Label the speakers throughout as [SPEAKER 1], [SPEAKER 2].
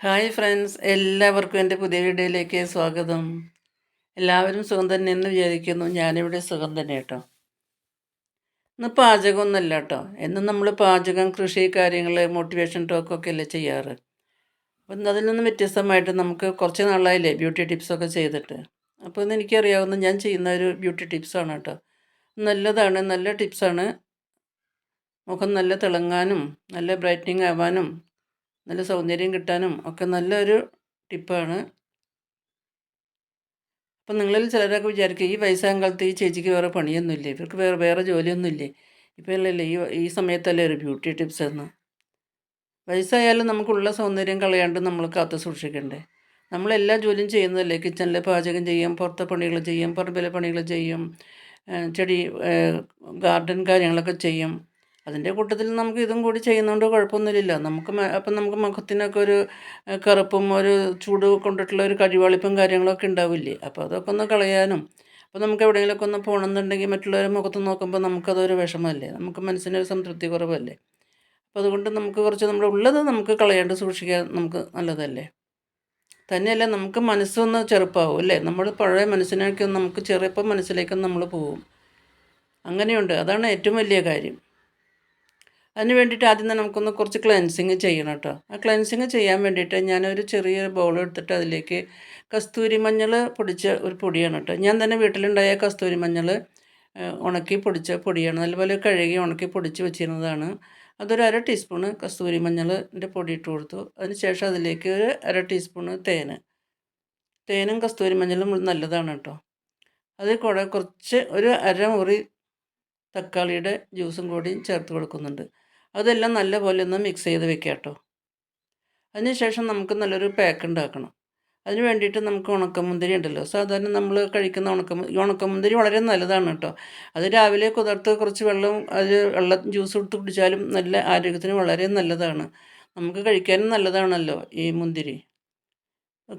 [SPEAKER 1] Hi friends എല്ലാവർക്കും എന്റെ പുതിയ വീഡിയോയിലേക്ക് സ്വാഗതം. എല്ലാവരും സുഖം തന്നെ എന്ന് വിചാരിക്കുന്നു. ഞാനിവിടെ സുഖം തന്നെ കേട്ടോ ഇന്ന് പാചകമൊന്നുമല്ല കേട്ടോ. എന്നും നമ്മൾ പാചകം കൃഷി കാര്യങ്ങൾ മോട്ടിവേഷൻ ടോക്കൊക്കെ അല്ലേ ചെയ്യാറ്. അപ്പം അതിൽ നിന്നും വ്യത്യസ്തമായിട്ട് നമുക്ക് കുറച്ച് നാളായില്ലേ ബ്യൂട്ടി ടിപ്സൊക്കെ ചെയ്തിട്ട്. അപ്പോൾ ഇന്ന് എനിക്കറിയാവുന്ന ഞാൻ ചെയ്യുന്ന ഒരു ബ്യൂട്ടി ടിപ്സാണ് കേട്ടോ. നല്ലതാണ് നല്ല ടിപ്സാണ് മുഖം നല്ല തിളങ്ങാനും നല്ല ബ്രൈറ്റനിങ് ആവാനും നല്ല സൗന്ദര്യം കിട്ടാനും ഒക്കെ നല്ലൊരു ടിപ്പാണ്. അപ്പം നിങ്ങളിൽ ചിലരൊക്കെ വിചാരിക്കും ഈ വയസ്സാങ്കാലത്ത് ഈ ചേച്ചിക്ക് വേറെ പണിയൊന്നുമില്ലേ? ഇവർക്ക് വേറെ വേറെ ജോലിയൊന്നുമില്ലേ? ഇപ്പോൾ അല്ലല്ലേ ഈ ഈ സമയത്തല്ലേ ഒരു ബ്യൂട്ടി ടിപ്സ് എന്ന്. വയസ്സായാലും നമുക്കുള്ള സൗന്ദര്യം കളയാണ്ട് നമ്മൾ കാത്തു സൂക്ഷിക്കണ്ടേ? നമ്മളെല്ലാ ജോലിയും ചെയ്യുന്നതല്ലേ? കിച്ചണിലെ പാചകം ചെയ്യും പുറത്തെ പണികൾ ചെയ്യും പറമ്പിലെ പണികൾ ചെയ്യും ചെടി ഗാർഡൻ കാര്യങ്ങളൊക്കെ ചെയ്യും. അതിന്റെ കൂട്ടത്തിൽ നമുക്ക് ഇതും കൂടി ചെയ്യുന്നതുകൊണ്ട് കുഴപ്പമൊന്നുമില്ല നമുക്ക് അപ്പം നമുക്ക് മുഖത്തിനൊക്കെ ഒരു കറുപ്പും ഒരു ചൂട് കൊണ്ടിട്ടുള്ള ഒരു കഴിവാളിപ്പും കാര്യങ്ങളൊക്കെ ഉണ്ടാവില്ലേ? അപ്പോൾ അതൊക്കെ ഒന്ന് കളയാനും. അപ്പോൾ നമുക്ക് എവിടെയെങ്കിലുമൊക്കെ ഒന്ന് പോകണമെന്നുണ്ടെങ്കിൽ മറ്റുള്ളവരുടെ മുഖത്ത് നോക്കുമ്പോൾ നമുക്കതൊരു വിഷമമല്ലേ? നമുക്ക് മനസ്സിനൊരു സംതൃപ്തി കുറവല്ലേ? അപ്പോൾ അതുകൊണ്ട് നമുക്ക് കുറച്ച് നമ്മുടെ ഉള്ളത് നമുക്ക് കളയാണ്ട് സൂക്ഷിക്കാൻ നമുക്ക് നല്ലതല്ലേ? തന്നെയല്ല നമുക്ക് മനസ്സൊന്ന് ചെറുപ്പാവും അല്ലേ? നമ്മൾ പഴയ മനസ്സിനൊക്കെ നമുക്ക് ചെറുപ്പം മനസ്സിലേക്കും നമ്മൾ പോവും. അങ്ങനെയുണ്ട്. അതാണ് ഏറ്റവും വലിയ കാര്യം. അതിന് വേണ്ടിയിട്ട് ആദ്യം തന്നെ നമുക്കൊന്ന് കുറച്ച് ക്ലെൻസിങ് ചെയ്യണം കേട്ടോ. ആ ക്ലെൻസിങ് ചെയ്യാൻ വേണ്ടിയിട്ട് ഞാനൊരു ചെറിയ ബൗൾ എടുത്തിട്ട് അതിലേക്ക് കസ്തൂരി മഞ്ഞൾ പൊടിച്ച ഒരു പൊടിയാണ് കേട്ടോ. ഞാൻ തന്നെ വീട്ടിലുണ്ടായ കസ്തൂരി മഞ്ഞൾ ഉണക്കി പൊടിച്ച പൊടിയാണ്. നല്ലപോലെ കഴുകി ഉണക്കി പൊടിച്ച് വെച്ചിരുന്നതാണ്. അതൊരു അര ടീസ്പൂണ് കസ്തൂരി മഞ്ഞളിന്റെ പൊടി ഇട്ട് കൊടുത്തു. അതിന് ശേഷം അതിലേക്ക് ഒരു അര ടീസ്പൂണ് തേൻ തേനും കസ്തൂരി മഞ്ഞളും നല്ലതാണ് കേട്ടോ. അതിൽ കൂടെ കുറച്ച് ഒരു അര മുറി തക്കാളിയുടെ ജ്യൂസും കൂടി ചേർത്ത് കൊടുക്കുന്നുണ്ട്. അതെല്ലാം നല്ല പോലെ ഒന്ന് മിക്സ് ചെയ്ത് വെക്കുക കേട്ടോ അതിനുശേഷം നമുക്ക് നല്ലൊരു പാക്ക് ഉണ്ടാക്കണം അതിന് വേണ്ടിയിട്ട് നമുക്ക് ഉണക്കമുന്തിരി ഉണ്ടല്ലോ സാധാരണ നമ്മൾ കഴിക്കുന്ന ഉണക്ക ഉണക്കമുന്തിരി വളരെ നല്ലതാണ് കേട്ടോ അത് രാവിലെ കുതിർത്ത് കുറച്ച് വെള്ളം അത് വെള്ളം ജ്യൂസ് എടുത്ത് കുടിച്ചാലും നല്ല ആരോഗ്യത്തിന് വളരെ നല്ലതാണ്. നമുക്ക് കഴിക്കാനും നല്ലതാണല്ലോ ഈ മുന്തിരി.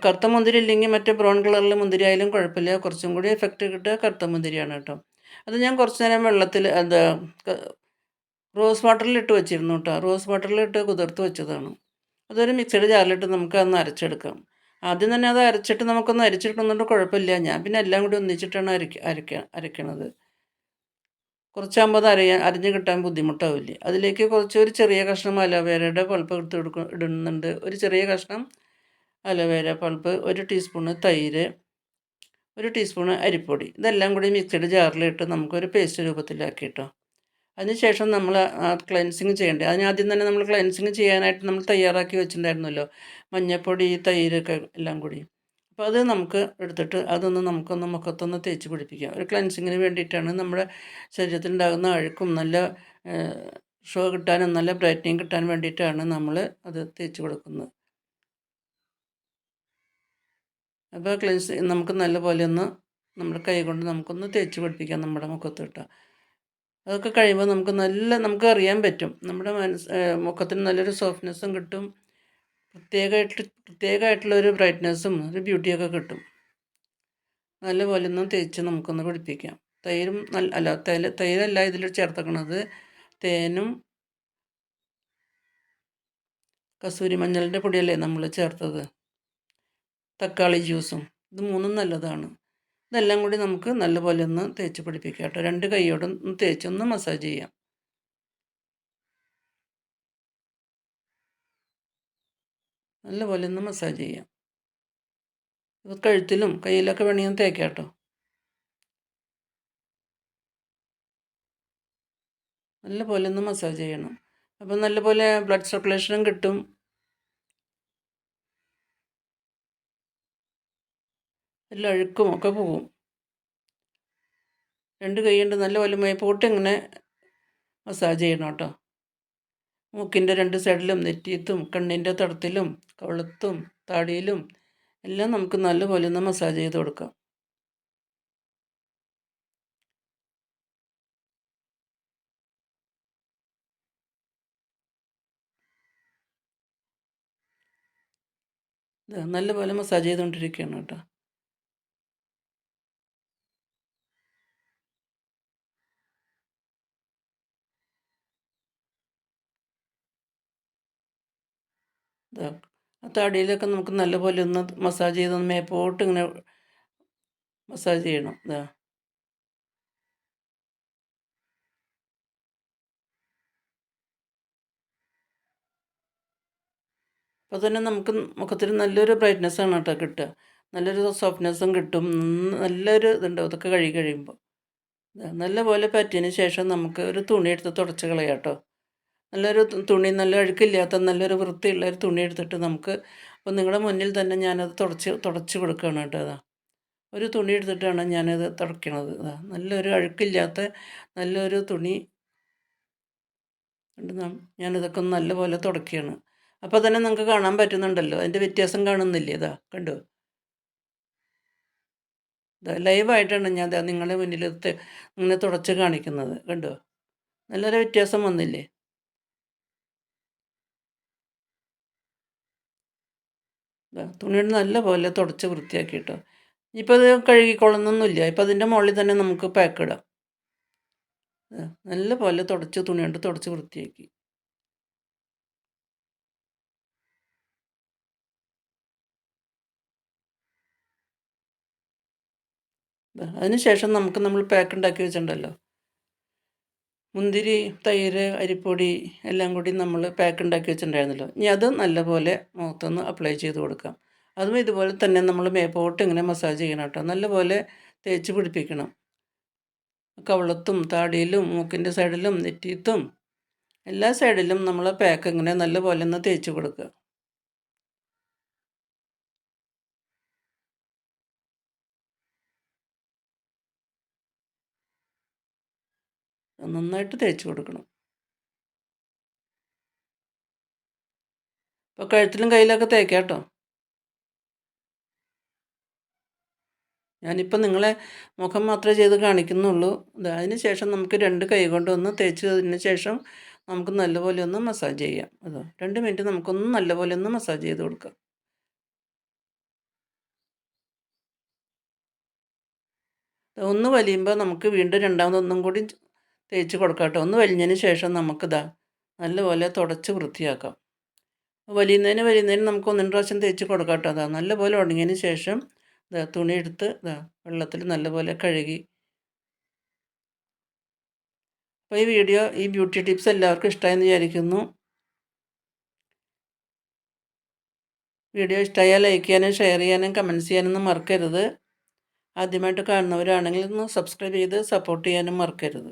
[SPEAKER 1] കറുത്ത മുന്തിരി ഇല്ലെങ്കിൽ മറ്റേ ബ്രൗൺ കളറിലെ മുന്തിരി ആയാലും കുഴപ്പമില്ല. കുറച്ചും കൂടി എഫക്റ്റ് കിട്ടുക കറുത്ത മുന്തിരിയാണ് കേട്ടോ അത് ഞാൻ കുറച്ച് നേരം വെള്ളത്തിൽ എന്താ റോസ് വാട്ടറിലിട്ട് വെച്ചിരുന്നു കേട്ടോ. റോസ് വാട്ടറിലിട്ട് കുതിർത്ത് വെച്ചതാണ്. അതൊരു മിക്സഡ് ജാറിലിട്ട് നമുക്ക് അന്ന് അരച്ചെടുക്കാം. ആദ്യം തന്നെ അത് അരച്ചിട്ട് നമുക്കൊന്ന് അരച്ചെടുക്കുന്നുണ്ട് കുഴപ്പമില്ല. ഞാൻ പിന്നെ എല്ലാം കൂടി ഒന്നിച്ചിട്ടാണ് അരക്ക അരക്ക അരയ്ക്കണത്. കുറച്ചാകുമ്പോൾ അത് അരയാൻ അരിഞ്ഞ് കിട്ടാൻ ബുദ്ധിമുട്ടാവില്ല. അതിലേക്ക് കുറച്ച് ഒരു ചെറിയ കഷ്ണം അലോവേരയുടെ പൾപ്പ് എടുത്ത് കൊടുക്കും ഇടുന്നുണ്ട്. ഒരു ചെറിയ കഷ്ണം അലോവേര പൾപ്പ് ഒരു ടീസ്പൂണ് തൈര് ഒരു ടീസ്പൂണ് അരിപ്പൊടി. ഇതെല്ലാം കൂടി മിക്സഡ് ജാറിലിട്ട് നമുക്കൊരു പേസ്റ്റ് രൂപത്തിലാക്കി കേട്ടോ അതിനുശേഷം നമ്മൾ ക്ലെൻസിങ് ചെയ്യേണ്ടത് അതിനാദ്യം തന്നെ നമ്മൾ ക്ലെൻസിങ് ചെയ്യാനായിട്ട് നമ്മൾ തയ്യാറാക്കി വെച്ചിട്ടുണ്ടായിരുന്നല്ലോ. മഞ്ഞൾപ്പൊടി തൈരൊക്കെ എല്ലാം കൂടി. അപ്പോൾ അത് നമുക്ക് എടുത്തിട്ട് അതൊന്ന് നമുക്കൊന്ന് മുഖത്തൊന്ന് തേച്ച് പിടിപ്പിക്കാം. ഒരു ക്ലെൻസിങ്ങിന് വേണ്ടിയിട്ടാണ് നമ്മുടെ ശരീരത്തിലുണ്ടാകുന്ന അഴുക്കും നല്ല ഷോ കിട്ടാനും നല്ല ബ്രൈറ്റനിങ് കിട്ടാൻ വേണ്ടിയിട്ടാണ് നമ്മൾ അത് തേച്ച് കൊടുക്കുന്നത്. അപ്പോൾ ക്ലെൻസ് നമുക്ക് നല്ലപോലെ ഒന്ന് നമ്മുടെ കൈ കൊണ്ട് നമുക്കൊന്ന് തേച്ച് പിടിപ്പിക്കാം നമ്മുടെ മുഖത്തിട്ട് അതൊക്കെ കഴിയുമ്പോൾ നമുക്ക് നല്ല നമുക്ക് അറിയാൻ പറ്റും. നമ്മുടെ മനസ്സ് മുഖത്തിന് നല്ലൊരു സോഫ്റ്റ്നെസ്സും കിട്ടും. പ്രത്യേകമായിട്ട് പ്രത്യേകമായിട്ടുള്ള ഒരു ബ്രൈറ്റ്നെസ്സും ഒരു ബ്യൂട്ടിയൊക്കെ കിട്ടും. നല്ലപോലെ ഒന്നും തേച്ച് നമുക്കൊന്ന് പിടിപ്പിക്കാം. തൈരും നല്ല അല്ല തേല തൈരല്ല ഇതിൽ ചേർത്തേക്കണത് തേനും കസൂരി മഞ്ഞളിന്റെ പൊടിയല്ലേ നമ്മൾ ചേർത്തത്? തക്കാളി ജ്യൂസും ഇത് മൂന്നും നല്ലതാണ്. ഇതെല്ലാം കൂടി നമുക്ക് നല്ലപോലെ ഒന്ന് തേച്ച് പിടിപ്പിക്കാം കേട്ടോ. രണ്ട് കൈയോടും തേച്ചൊന്ന് മസാജ് ചെയ്യാം. നല്ലപോലെ ഒന്ന് മസാജ് ചെയ്യാം. കഴുത്തിലും കയ്യിലൊക്കെ വേണമെങ്കിൽ തേക്കാം കേട്ടോ. നല്ലപോലെ ഒന്ന് മസാജ് ചെയ്യണം. അപ്പം നല്ലപോലെ ബ്ലഡ് സർക്കുലേഷനും കിട്ടും. എല്ലാ അഴുക്കും ഒക്കെ പോകും. രണ്ട് കൈ കൊണ്ട് നല്ല പോലെ മേപ്പോട്ട് ഇങ്ങനെ മസാജ് ചെയ്യണം കേട്ടോ. മൂക്കിന്റെ രണ്ട് സൈഡിലും നെറ്റിയത്തും കണ്ണിന്റെ തടത്തിലും കവളത്തും താടിയിലും എല്ലാം നമുക്ക് നല്ലപോലെ ഒന്ന് മസാജ് ചെയ്ത് കൊടുക്കാം. നല്ലപോലെ മസാജ് ചെയ്തുകൊണ്ടിരിക്കുകയാണ് കേട്ടോ. താടിയിലൊക്കെ നമുക്ക് നല്ലപോലെ ഒന്ന് മസാജ് ചെയ്ത് ഒന്ന് മേപ്പോട്ട് ഇങ്ങനെ മസാജ് ചെയ്യണം. ഇതാ അപ്പോൾ തന്നെ നമുക്ക് മുഖത്തിന് നല്ലൊരു ബ്രൈറ്റ്നെസ് ആണ് കേട്ടോ കിട്ടുക. നല്ലൊരു സോഫ്റ്റ്നെസ്സും കിട്ടും. നല്ലൊരു ഇതുണ്ടാവും ഇതൊക്കെ കഴുകി കഴിയുമ്പോൾ നല്ലപോലെ പറ്റിയതിന് ശേഷം നമുക്ക് ഒരു തുണി എടുത്ത് തുടച്ച് കളയാം കേട്ടോ. നല്ലൊരു തുണി നല്ല അഴുക്കില്ലാത്ത നല്ലൊരു വൃത്തിയുള്ള ഒരു തുണി എടുത്തിട്ട് നമുക്ക് അപ്പോൾ നിങ്ങളുടെ മുന്നിൽ തന്നെ ഞാനത് തുടച്ച് തുടച്ച് കൊടുക്കുകയാണ് കേട്ടോ അതാ ഒരു തുണി എടുത്തിട്ടാണ് ഞാനത് തുടയ്ക്കണത് അതാ നല്ലൊരു അഴുക്കില്ലാത്ത നല്ലൊരു തുണി ഞാനിതൊക്കെ ഒന്ന് നല്ലപോലെ തുടക്കുകയാണ് അപ്പോൾ തന്നെ നിങ്ങൾക്ക് കാണാൻ പറ്റുന്നുണ്ടല്ലോ. അതിന്റെ വ്യത്യാസം കാണുന്നില്ലേ ഇതാ? കണ്ടു? ലൈവായിട്ടാണ് ഞാൻ നിങ്ങളുടെ മുന്നിൽ ഇങ്ങനെ തുടച്ച് കാണിക്കുന്നത്. കണ്ടോ? നല്ലൊരു വ്യത്യാസം വന്നില്ലേ? തുണിയുടെ നല്ല പോലെ തുടച്ച് വൃത്തിയാക്കി കേട്ടോ ഇനിയിപ്പോൾ അത് കഴുകിക്കൊള്ളുന്നൊന്നുമില്ല ഇപ്പോൾ അതിന്റെ മുകളിൽ തന്നെ നമുക്ക് പാക്ക് ഇടാം. നല്ല പോലെ തുടച്ച് തുണി കൊണ്ട് തുടച്ച് വൃത്തിയാക്കി. അതിനുശേഷം നമുക്ക് നമ്മൾ പാക്ക് ഉണ്ടാക്കി വെച്ചിട്ടുണ്ടല്ലോ. മുന്തിരി തൈര് അരിപ്പൊടി എല്ലാം കൂടി നമ്മൾ പാക്ക് ഉണ്ടാക്കി വെച്ചിട്ടുണ്ടായിരുന്നല്ലോ. ഇനി അത് നല്ലപോലെ മുഖത്തൊന്ന് അപ്ലൈ ചെയ്ത് കൊടുക്കാം. അതും ഇതുപോലെ തന്നെ നമ്മൾ മേപ്പോട്ട് ഇങ്ങനെ മസാജ് ചെയ്യണം കേട്ടോ. നല്ലപോലെ തേച്ച് പിടിപ്പിക്കണം. കവളത്തും താടിയിലും മൂക്കിന്റെ സൈഡിലും നെറ്റീത്തും എല്ലാ സൈഡിലും നമ്മൾ പാക്ക് ഇങ്ങനെ നല്ലപോലെ ഒന്ന് തേച്ച് കൊടുക്കുക. നന്നായിട്ട് തേച്ച് കൊടുക്കണം. ഇപ്പോൾ കഴുത്തിലും കയ്യിലൊക്കെ തേക്കാം കേട്ടോ ഞാനിപ്പോൾ നിങ്ങളെ മുഖം മാത്രമേ ചെയ്ത് കാണിക്കുന്നുള്ളൂ. അതിന് ശേഷം നമുക്ക് രണ്ട് കൈ കൊണ്ടൊന്ന് തേച്ചതിന് ശേഷം നമുക്ക് നല്ലപോലെ ഒന്ന് മസാജ് ചെയ്യാം. അതോ രണ്ട് മിനിറ്റ് നമുക്കൊന്ന് നല്ലപോലെ ഒന്ന് മസാജ് ചെയ്ത് കൊടുക്കാം. ഒന്ന് വലിയുമ്പോൾ നമുക്ക് വീണ്ടും രണ്ടാമതൊന്നും കൂടി തേച്ച് കൊടുക്കാം കേട്ടോ ഒന്ന് വലിഞ്ഞതിന് ശേഷം നമുക്കിതാ നല്ലപോലെ തുടച്ച് വൃത്തിയാക്കാം. വലിയുന്നതിന് വലിയുന്നതിന് നമുക്ക് ഒന്നും പ്രാവശ്യം തേച്ച് കൊടുക്കാം കേട്ടോ അതാ നല്ലപോലെ ഉണങ്ങിയതിന് ശേഷം ഇതാ തുണി എടുത്ത് ഇതാ വെള്ളത്തിൽ നല്ലപോലെ കഴുകി. അപ്പോൾ ഈ വീഡിയോ ഈ ബ്യൂട്ടി ടിപ്സ് എല്ലാവർക്കും ഇഷ്ടമായെന്ന് വിചാരിക്കുന്നു. വീഡിയോ ഇഷ്ടമായാൽ ലൈക്ക് ചെയ്യാനും ഷെയർ ചെയ്യാനും കമന്റ്സ് ചെയ്യാനൊന്നും മറക്കരുത്. ആദ്യമായിട്ട് കാണുന്നവരാണെങ്കിൽ ഒന്ന് സബ്സ്ക്രൈബ് ചെയ്ത് സപ്പോർട്ട് ചെയ്യാനും മറക്കരുത്.